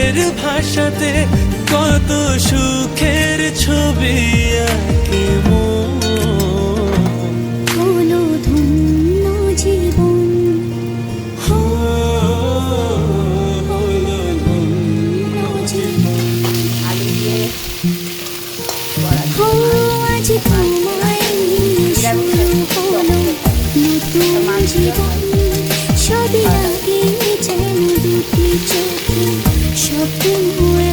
চোখের ভাষাতে কত সুখের ছবি আঁকে স্বপ্ন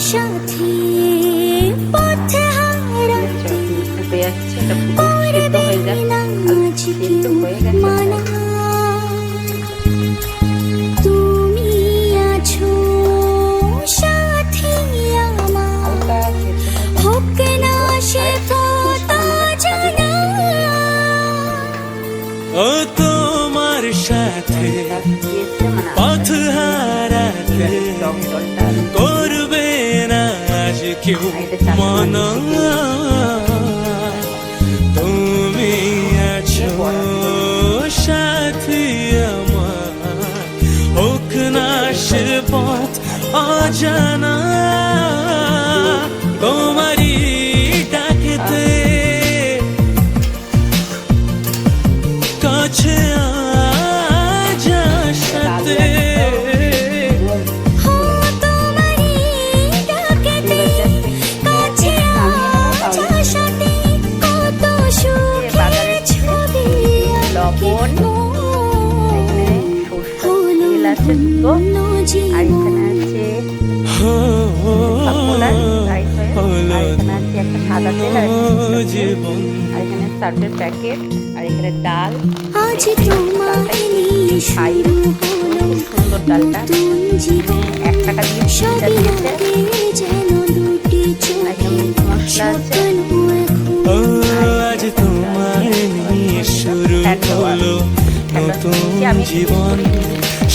সাথে পথে হারাতে মানা তুমি আছো সাথী আমার। হোক না সে কথা জানা। ও তোমার সাথে পথ হারাতে করবে কেউ মানা। তুমি আছো সাথী আমার। হোক না পথ অজানা। আছে দুটো আর এখানে আছে পপুলার রাইস আর এখানে আছে একটা সাদা তেল আর আর এখানে সার্ফের প্যাকেট আর এখানে ডাল। হলো সুন্দর ডালটা। এক টাকা দিয়ে দিয়েছে মশলা আছে। শুরু হলো নতুন জীবন।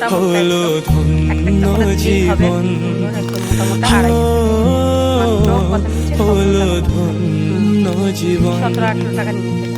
দেখো মোটা মোটা হলো একদম। একটা হবে জীবন। সুন্দর একদম মোটা মোটা আড়াই হলো ধন্য জীবন। সতেরো আঠেরো টাকা নিয়েছে।